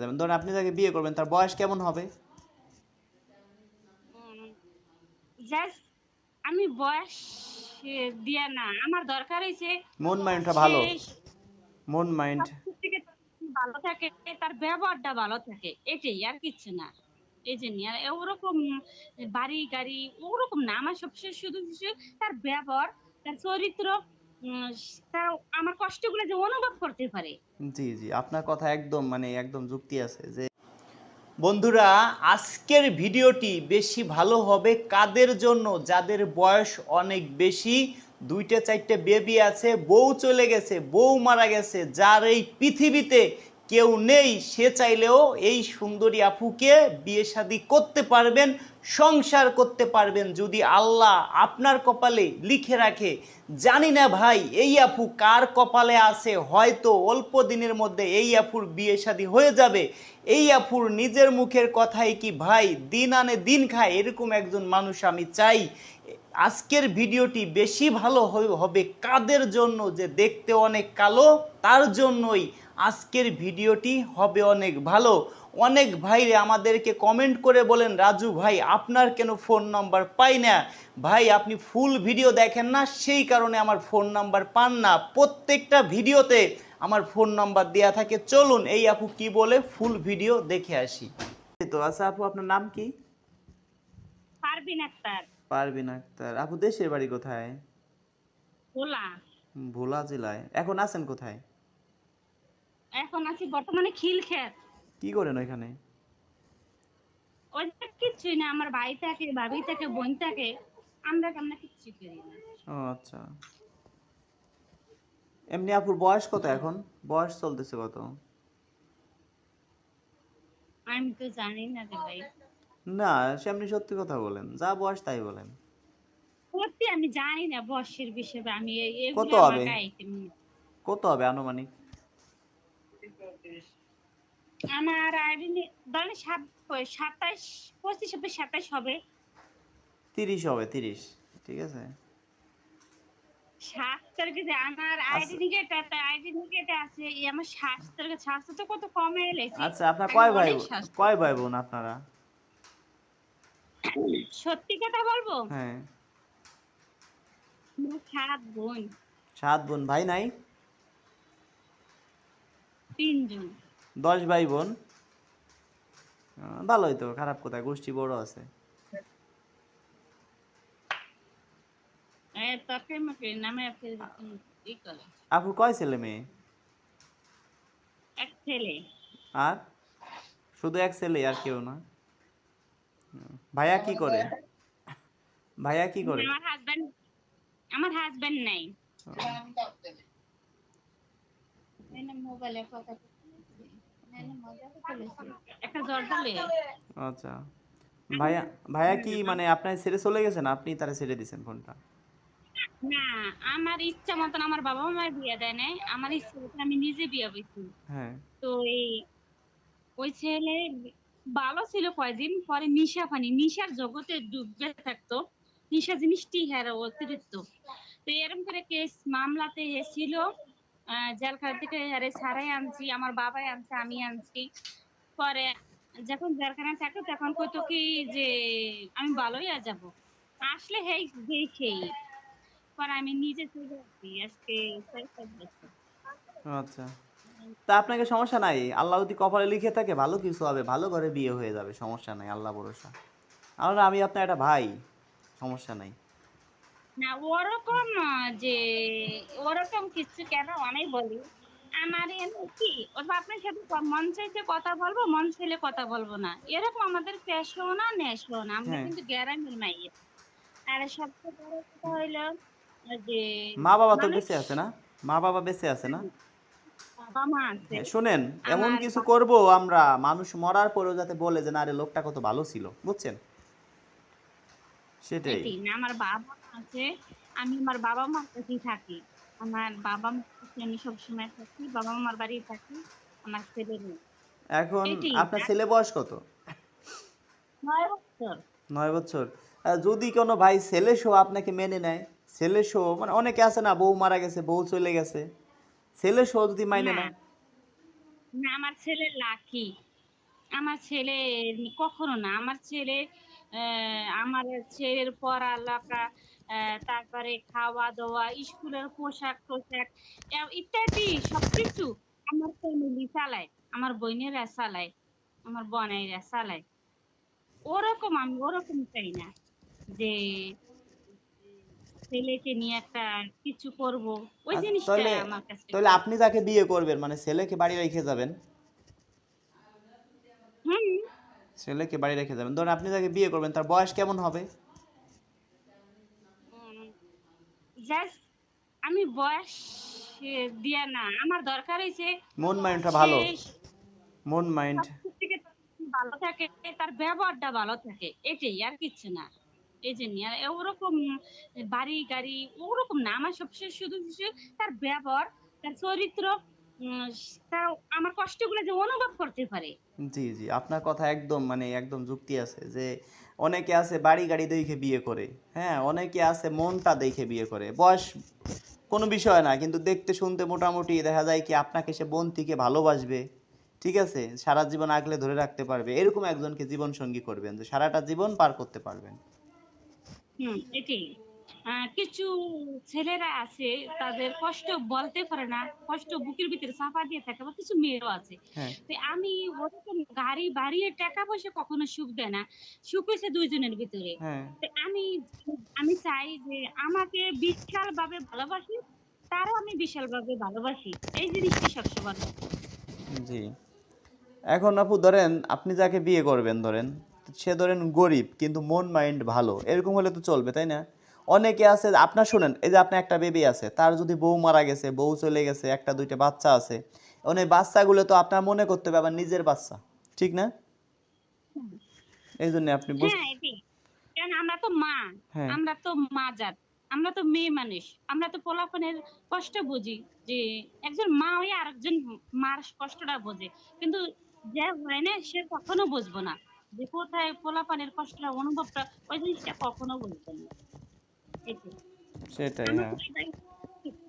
যাবেন। ধরেন আপনি তাকে বিয়ে করবেন তার বয়স কেমন হবে? আমি বয়স দিয়া না। আমার দরকার হয়েছে মন মাইন্ডটা ভালো। মন মাইন্ড। ভালো থাকে তার ব্যবহারটা ভালো থাকে এটাই আর কিছু না। এই জন্য আর ওরকম বাড়ি গাড়ি ওরকম না। আমার সবচেয়ে শুধু শুধু তার ব্যবহার তার চরিত্র আমার কষ্টগুলো যে অনুভব করতে পারে। জি জি, আপনার কথা একদম মানে একদম যুক্তি আছে যে, বন্ধুরা, আজকের ভিডিওটি বেশি ভালো হবে কাদের জন্য? যাদের বয়স অনেক বেশি, দুইটা চারটে বেবি আছে, বউ চলে গেছে, বউ মারা গেছে, যার এই পৃথিবীতে কেউ নেই, সে চাইলেও এই সুন্দরী আপুকে বিয়ে শাদী করতে পারবেন, সংসার করতে পারবেন, যদি আল্লাহ আপনার কপালে লিখে রাখে। জানি না ভাই, এই আপু কার কপালে আছে? হয়তো অল্প দিনের মধ্যে এই আপুর বিয়ে শাদী হয়ে যাবে। এই আপুর নিজের মুখের কথাই কি ভাই, দিন আনে দিন খায়? এরকম একজন মানুষ আমি চাই। আজকের ভিডিওটি বেশি ভালো হবে কাদের জন্য? যে দেখতে অনেক কালো, তার জন্যই আজকের ভিডিওটি হবে অনেক ভালো। অনেক ভাইরে আমাদেরকে কমেন্ট করে বলেন রাজু ভাই আপনার কেন ফোন নাম্বার পাই না? ভাই আপনি ফুল ভিডিও দেখেন না সেই কারণে আমার ফোন নাম্বার পান না। প্রত্যেকটা ভিডিওতে আমার ফোন নাম্বার দেয়া থাকে। চলুন এই আপু কি বলে ফুল ভিডিও দেখে আসি। তো আচ্ছা আপু আপনার নাম কি? পারবিন আক্তার। পারবিন আক্তার। আপু দেশের বাড়ি কোথায়? বলা ভোলা জেলায়। এখন আছেন কোথায়? এখন আছি বর্তমানে খিলক্ষেত। কি করেন ওইখানে? ওইটা কিচ্ছুই না আমার ভাই থাকে ভাবি থাকে বোন থাকে। আমরা কেমন কিচ্ছু করি না। ও আচ্ছা। এমনি আপুর বয়স কত এখন? বয়স চলতেছে কত? আমি তো জানি না রে ভাই। না সে আপনি সত্যি কথা বলেন। যা বয়স তাই বলেন। সত্যি আমি জানি না বর্ষের বিষয়ে আমি কত হবে? কত হবে আনুমানিক? আমার আইডি ধরেন সাত সাতাশ পঁচিশ হবে সাতাশ হবে। তিরিশ হবে তিরিশ ঠিক আছে? সাত তারিখে যে আমার আইডি নিকেট আইডি নিকেট আছে এই আমার সাত তারিখে স্বাস্থ্য তো কত কমে আচ্ছা আপনার কয় ভাই কয় ভাই বোন আপনারা? সত্যি কথা বলব? হ্যাঁ। সাত বোন। সাত বোন ভাই নাই? তিনজন। দশ ভাই বোন ভালোই তো খারাপ কোথায় গোষ্ঠী বড় আছে। আপুর কয় ছেলে মেয়ে? এক ছেলে। আর? শুধু এক ছেলে আর কেউ না। ভাইয়া কি করে? ভাইয়া কি করে? আমার হাজবেন্ড আমার হাজবেন্ড নাই। মোবাইলে কথা আচ্ছা। ভাইয়া ভাইয়া কি মানে ছেড়ে চলে গেছেন আপনি তারা ছেড়ে দিয়েছেন ফোনটা? না আমার ইচ্ছা মতন আমার বাবা মায়ের বিয়ে দেয় নাই। আমার ইচ্ছা মতন আমি নিজে বিয়ে বইছি হ্যাঁ। তো এই ওই ছেলে ভালো ছিল কয়দিন পরে নিশা পানি। নিশার জগতে ডুবে থাকতো। নিশা জিনিসটি হ্যাঁ অতিরিক্ত। তো এরকম করে কেস মামলাতে এসেছিল। জেলখানা থেকে আরে ছাড়াই আনছি, আমার বাবাই আনছে, আমি আনছি। পরে যখন জেলখানায় থাকতো তখন কইতো কি যে, আমি ভালোই আর যাব। আসলে হেই যেই সেই। পরে আমি নিজে চলে আসছি, আজকে আচ্ছা। তা আপনাকে সমস্যা নাই? আল্লাহ যদি কপালে লিখে থাকে, ভালো কিছু হবে, ভালো করে বিয়ে হয়ে যাবে, সমস্যা নাই, আল্লাহ ভরসা। আর আমি আপনার একটা ভাই, সমস্যা নাই। না ওরকম যে ওরকম কিছু কেন আমি বলি? আমার কি? আপনার সাথে মন চাইছে কথা বলব মন চাইলে কথা বলব না। এরকম আমাদের পেশও না নেশও না আমরা হ্যাঁ। কিন্তু গ্যারামের মাইয়ে আর সবচেয়ে বড় কথা হইল যে মা বাবা তো বেঁচে আছে না? মা বাবা বেঁচে আছে না? হ্যাঁ, শোনেন এমন কিছু করব আমরা মানুষ মরার পরেও যাতে বলে যে না রে লোকটা কত ভালো ছিল। বুঝছেন? সেটাই। আমার বাবা আছে আমি আমার বাবা মার কাছেই থাকি। আমার বাবা আমি সবসময় থাকি বাবা মার বাড়ি থাকি আমার ছেলে নেই। এখন আপনার ছেলে বয়স কত? নয় বছর। নয় বছর। যদি কোনো ভাই ছেলে শো আপনাকে মেনে নেয় ছেলে শো মানে অনেকে আছে না বউ মারা গেছে বউ চলে গেছে ছেলে শো যদি মাইনে নেয়? না আমার ছেলে লাকি। আমার ছেলে কখনো না আমার ছেলে আমার ছেলের পড়ালেখা তারপরে খাওয়া দাওয়া স্কুলের পোশাক টোশাক ইত্যাদি সবকিছু আমার ফ্যামিলি চালায় আমার বোনেরা চালায় আমার বোনেরা চালায়। ওরকম আমি ওরকম চাই না যে ছেলেকে নিয়ে একটা কিছু করব। ওই আচ্ছা, জিনিসটা আমার কাছে তাহলে আপনি যাকে বিয়ে করবেন মানে ছেলেকে বাড়ি রেখে যাবেন হুম ছেলেকে বাড়ি রেখে যাবেন। ধরুন আপনি যাকে বিয়ে করবেন তার বয়স কেমন হবে? আমি বয়স দিয়া না আমার দরকার হয়েছে মন মাইন্ডটা ভালো। মন মাইন্ড। ভালো থাকে তার ব্যবহারটা ভালো থাকে এটাই আর কিছু না। এই জন্য আর ওরকম বাড়ি গাড়ি ওরকম না আমার সবচেয়ে শুধু শুধু তার ব্যবহার তার চরিত্র আমার কষ্টগুলো যে অনুভব করতে পারে। জি জি। আপনার কথা একদম মানে একদম যুক্তি আছে যে অনেকে আছে বাড়ি গাড়ি দেখে বিয়ে করে হ্যাঁ? অনেকে আছে মনটা দেখে বিয়ে করে। বয়স কোনো বিষয় না কিন্তু দেখতে শুনতে মোটামুটি দেখা যায় কি আপনাকে সে বোন থেকে ভালোবাসবে ঠিক আছে? সারা জীবন আগলে ধরে রাখতে পারবে। এরকম একজনকে জীবন সঙ্গী করবেন যে সারাটা জীবন পার করতে পারবেন। হুম এটাই। কিছু ছেলেরা আছে তাদের কষ্ট বলতে পারে না কষ্ট বুকের ভিতরে চাপা দিয়ে থাকে বা কিছু মেয়েরও আছে। হ্যাঁ। তো আমি ওরকম গাড়ি বাড়িয়ে টাকা পয়সা কখনো সুখ দেয় না সুখ হয়েছে দুইজনের ভিতরে। হ্যাঁ। তো আমি আমি চাই যে আমাকে বিশাল ভাবে ভালোবাসি তারও আমি বিশাল ভাবে ভালোবাসি। এই জিনিসটা সবসময়। জি। এখন আপু ধরেন আপনি যাকে বিয়ে করবেন ধরেন সে ধরেন গরিব কিন্তু মন মাইন্ড ভালো এরকম হলে তো চলবে তাই না? অনেকে আছে আপনার শুনেন এই যে আপনার একটা বেবি আছে তার যদি বউ মারা গেছে বউ চলে গেছে একটা দুইটা বাচ্চা আছে এখন এই বাচ্চাগুলো তো আপনার মনে করতে হবে আবার নিজের বাচ্চা ঠিক না? এই জন্য আপনি হ্যাঁ আমরা তো মা হ্যাঁ। আমরা তো মা জাত আমরা তো মেয়ে মানুষ আমরা তো পোলাপনের কষ্ট বুঝি যে একজন মা হয়ে আরেকজন মার কষ্টটা বোঝে কিন্তু যে হয় না সে কখনো বুঝব না যে কোথায় পোলাপানের কষ্টটা অনুভবটা ওই জিনিসটা কখনো বুঝব না। সেটাই হ্যাঁ।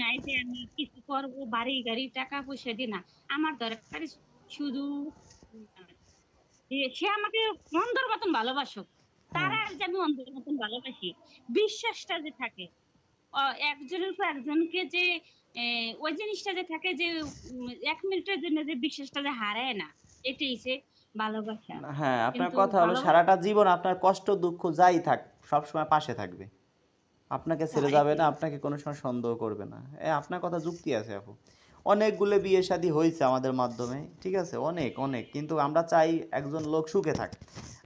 নাই যে আমি কিছু করব বাড়ি গাড়ি টাকা পয়সা দিয়ে না। আমার দরকার শুধু সে আমাকে অন্ধর মতন ভালোবাসুক। তারা আর যে আমি অন্ধের মতন ভালোবাসি বিশ্বাসটা যে থাকে একজনের উপর একজনকে যে ওই জিনিসটা যে থাকে যে এক মিনিটের জন্য যে বিশ্বাসটা যে হারায় না এটাই সে ভালোবাসা। হ্যাঁ আপনার কথা হলো সারাটা জীবন আপনার কষ্ট দুঃখ যাই থাক সব সময় পাশে থাকবে। আপনাকে ছেড়ে যাবে না আপনাকে কোনো সময় সন্দেহ করবে না। এ আপনার কথা যুক্তি আছে আপু। অনেকগুলো বিয়ে শাদী হয়েছে আমাদের মাধ্যমে ঠিক আছে? অনেক অনেক। কিন্তু আমরা চাই একজন লোক সুখে থাক।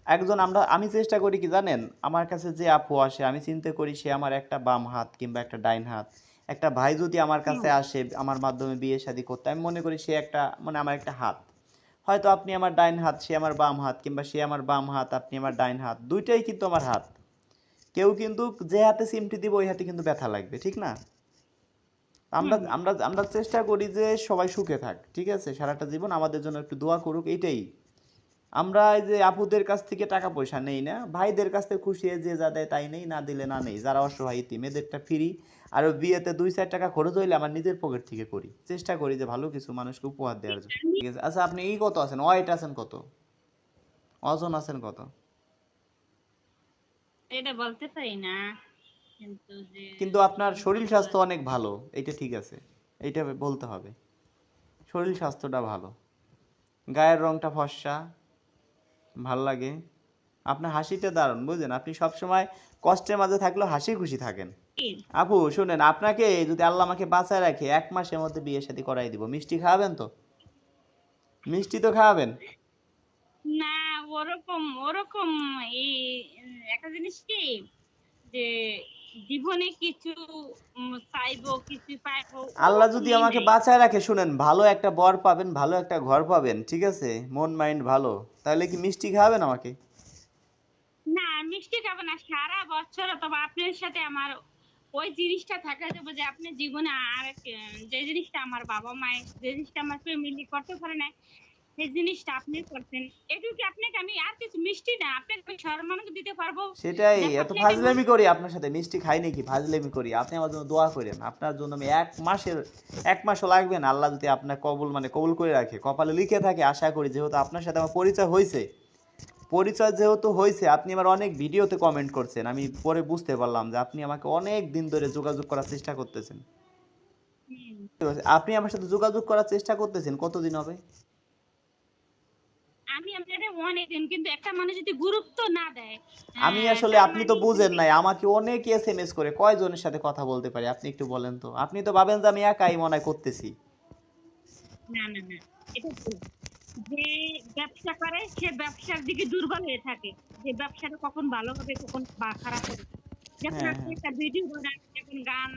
একজন আমরা আমি চেষ্টা করি কি জানেন? আমার কাছে যে আপু আসে আমি চিন্তা করি সে আমার একটা বাম হাত কিংবা একটা ডাইন হাত। একটা ভাই যদি আমার কাছে আসে আমার মাধ্যমে বিয়ে শাদী করতে আমি মনে করি সে একটা মানে আমার একটা হাত। হয়তো আপনি আমার ডাইন হাত সে আমার বাম হাত কিংবা সে আমার বাম হাত আপনি আমার ডাইন হাত দুইটাই কিন্তু আমার হাত। কেউ কিন্তু যে হাতে সিমটি দিব ওই হাতে কিন্তু ব্যথা লাগবে ঠিক না? আমরা আমরা আমরা চেষ্টা করি যে সবাই সুখে থাক ঠিক আছে? সারাটা জীবন আমাদের জন্য একটু দোয়া করুক এইটাই আমরা এই যে আপুদের কাছ থেকে টাকা পয়সা নেই না ভাইদের কাছ থেকে খুশি যে যা দেয় তাই নেই না দিলে না নেই। যারা অসহায় ইতিম এদেরটা ফ্রি আর বিয়েতে দুই চার টাকা খরচ হইলে আমার নিজের পকেট থেকে করি। চেষ্টা করি যে ভালো কিছু মানুষকে উপহার দেওয়ার জন্য। ঠিক আছে? আচ্ছা আপনি এই কত আছেন? ওয়েট আছেন কত? ওজন আছেন কত? এটা বলতে পারি না কিন্তু যে কিন্তু আপনার শরীর স্বাস্থ্য অনেক ভালো এইটা ঠিক আছে। এইটা বলতে হবে। শরীর স্বাস্থ্যটা ভালো। গায়ের রংটা ফর্সা ভালো লাগে। আপনার হাসিটা দারুণ বুঝলেন? আপনি সবসময় কষ্টের মাঝে থাকলেও হাসি খুশি থাকেন। আপু শুনেন আপনাকে যদি আল্লাহ আমাকে বাঁচায় রাখে এক মাসের মধ্যে বিয়ে শাদী করাই দিব। মিষ্টি খাওয়াবেন তো? মিষ্টি তো খাওয়াবেন? ওরকম ওরকম এই একটা জিনিস কি যে জীবনে কিছু চাইব কিছু পাইবো আল্লাহ যদি আমাকে বাঁচায় রাখে শুনেন ভালো একটা বর পাবেন ভালো একটা ঘর পাবেন ঠিক আছে? মন মাইন্ড ভালো। তাহলে কি মিষ্টি খাওয়াবেন আমাকে? না মিষ্টি খাব না সারা বছর তবে আপনার সাথে আমার ওই জিনিসটা থাকা যাবে যে আপনি জীবনে আর যে জিনিসটা আমার বাবা মায়ের যে জিনিসটা আমার ফ্যামিলি করতে পারে না সেই জিনিসটা আপনি করছেন। এটুকু আপনাকে আমি আর কিছু মিষ্টি না আপনাকে আমি সম্মানকে দিতে পারব? সেটাই এত ফাজলামি করি আপনার সাথে মিষ্টি খাই নাকি? ফাজলামি করি আপনি আমার জন্য দোয়া করেন। আপনার জন্য আমি এক মাসের এক মাসও লাগবে না। আল্লাহ যদি আপনার কবুল মানে কবুল করে রাখে কপালে লিখে থাকে আশা করি যেহেতু আপনার সাথে আমার পরিচয় হয়েছে। পরিচয় যেহেতু হয়েছে আপনি আমার অনেক ভিডিওতে কমেন্ট করছেন। আমি পরে বুঝতে পারলাম যে আপনি আমাকে অনেক দিন ধরে যোগাযোগ করার চেষ্টা করতেছেন। আপনি আমার সাথে যোগাযোগ করার চেষ্টা করতেছেন কতদিন হবে? আমি আপনাদের অনেকদিন কিন্তু একটা মানুষ যদি গুরুত্ব না দেয় আমি হ্যাঁ, আসলে আপনি তো বুঝেন নাই আমাকে অনেক এস এম এস করে কয়জনের সাথে কথা বলতে পারি? আপনি একটু বলেন তো। আপনি তো ভাবেন যে আমি একাই মনে করতেছি। না না না এটা যে ব্যবসা করে সে ব্যবসার দিকে দুর্বল হয়ে থাকে। যে ব্যবসাটা কখন ভালো হবে কখন খারাপ হবে। যখন হ্যাঁ, আপনি হ্যাঁ। একটা ভিডিও বানান যখন গান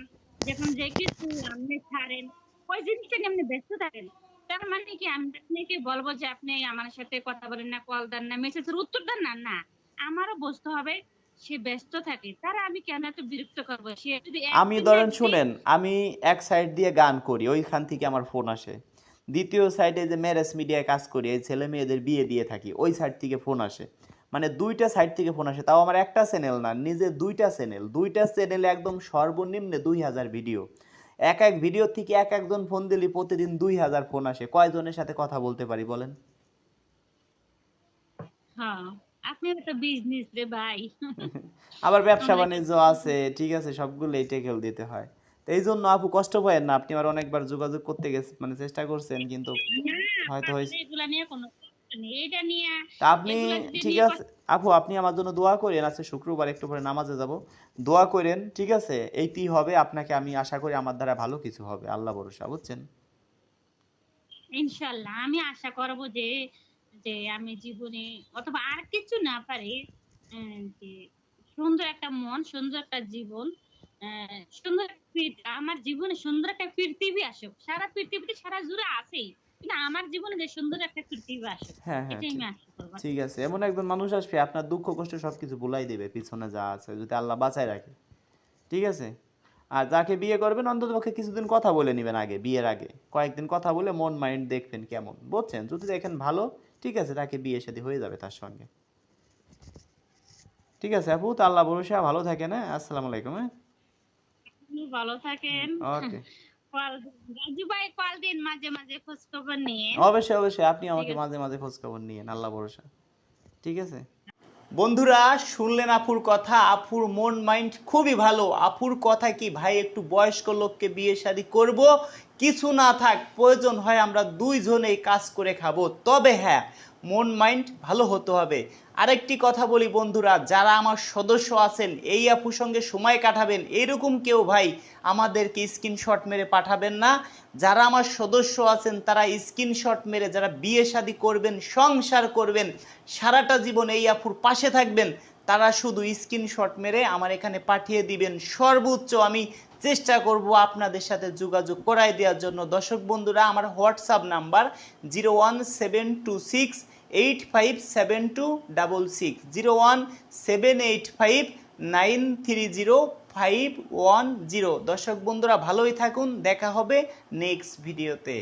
যখন যে কিছু আপনি ছাড়েন ওই জিনিসটা নিয়ে আপনি ব্যস্ত থাকেন। তার মানে কি? আমি আপনাকে বলব যে আপনি আমার সাথে কথা বলেন না কল দেন না মেসেজের উত্তর দেন না না। আমারও বুঝতে হবে সে ব্যস্ত থাকে। তারা আমি কেন এত বিরক্ত করব? সে যদি আমি ধরেন শুনেন আমি এক সাইড দিয়ে গান করি ওইখান থেকে আমার ফোন আসে। দ্বিতীয় সাইডে যে ম্যারেজ মিডিয়ায় কাজ করি এই ছেলে মেয়েদের বিয়ে দিয়ে থাকি ওই সাইড থেকে ফোন আসে। মানে দুইটা সাইড থেকে ফোন আসে তাও আমার একটা চ্যানেল না নিজে দুইটা চ্যানেল দুইটা চ্যানেলে একদম সর্বনিম্নে দুই হাজার ভিডিও এক এক ভিডিও থেকে এক একজন ফোন দিলে প্রতিদিন দুই হাজার ফোন আসে। কয়জনের সাথে কথা বলতে পারি বলেন? হ্যাঁ আপনি বিজনেস রে ভাই। আবার ব্যবসা বাণিজ্য আছে ঠিক আছে সবগুলোই টেকেল দিতে হয়। তো এই জন্য আপু কষ্ট পায়েন না আপনি আমার অনেকবার যোগাযোগ করতে গেছে মানে চেষ্টা করছেন কিন্তু হয়তো হয়েছে এগুলা নিয়ে কোনো সমস্যা নেই। এটা নিয়ে আপনি ঠিক আছে আপু আপনি আমার জন্য দোয়া করেন শুক্রবার একটু পরে নামাজে যাব। দোয়া করেন ঠিক আছে এইটি হবে আপনাকে আমি আশা করি আমার দ্বারা ভালো কিছু হবে আল্লাহ ভরসা বুঝছেন? ইনশাল্লাহ আমি আশা করব যে যে আমি জীবনে অথবা আর কিছু না পারি যে সুন্দর একটা মন সুন্দর একটা জীবন সুন্দর আমার জীবনে সুন্দর একটা পৃথিবী আসুক সারা পৃথিবীতে সারা জুড়ে আছেই। কিন্তু আমার জীবনে যে সুন্দর একটা পৃথিবী আসুক হ্যাঁ হ্যাঁ এটাই ঠিক- আমি আশা করব। ঠিক আছে এমন একজন মানুষ আসবে আপনার দুঃখ কষ্ট সবকিছু ভুলাই দেবে পিছনে যা আছে যদি আল্লাহ বাঁচায় রাখে। ঠিক আছে? আর যাকে বিয়ে করবেন অন্তত পক্ষে কিছুদিন কথা বলে নেবেন আগে বিয়ের আগে। কয়েকদিন কথা বলে মন মাইন্ড দেখবেন কেমন। বুঝছেন? যদি দেখেন ভালো ঠিক আছে তাকে বিয়ে শাদী হয়ে যাবে তার সঙ্গে। ঠিক আছে আপু তো আল্লাহ ভরসা ভালো থাকেন হ্যাঁ? আসসালামু আলাইকুম হ্যাঁ? ভালো থাকেন। ওকে। কল রাজু ভাই কল দিন মাঝে মাঝে খোঁজ খবর নিয়ে। অবশ্যই অবশ্যই। আপনি আমাকে মাঝে মাঝে খোঁজ খবর নিয়েন আল্লাহ ভরসা। ঠিক আছে? বন্ধুরা শুনলেন আপুর কথা আপুর মন মাইন্ড খুবই ভালো। আপুর কথা কি ভাই একটু বয়স্ক লোককে বিয়ে শাদি করব? কিছু না থাক প্রয়োজন হয় আমরা দুইজনেই কাজ করে খাব। তবে হ্যাঁ মন মাইন্ড ভালো হতে হবে। আরেকটি কথা বলি বন্ধুরা, যারা আমার সদস্য আছেন, এই আপুর সঙ্গে সময় কাটাবেন, এরকম কেউ ভাই আমাদেরকে স্ক্রিনশট মেরে পাঠাবেন না। যারা আমার সদস্য আছেন, তারা স্ক্রিনশট মেরে যারা বিয়ে শাদী করবেন, সংসার করবেন, সারাটা জীবন এই আপুর পাশে থাকবেন, তারা শুধু স্ক্রিনশট মেরে আমার এখানে পাঠিয়ে দিবেন। সর্বোচ্চ আমি চেষ্টা করব আপনাদের সাথে যোগাযোগ করাই দেওয়ার জন্য। দর্শক বন্ধুরা, আমার WhatsApp number zero one seven two six eight five seven two double six zero one seven eight five nine three zero five one zero দর্শক বন্ধুরা, ভালোই থাকুন। দেখা হবে নেক্সট ভিডিওতে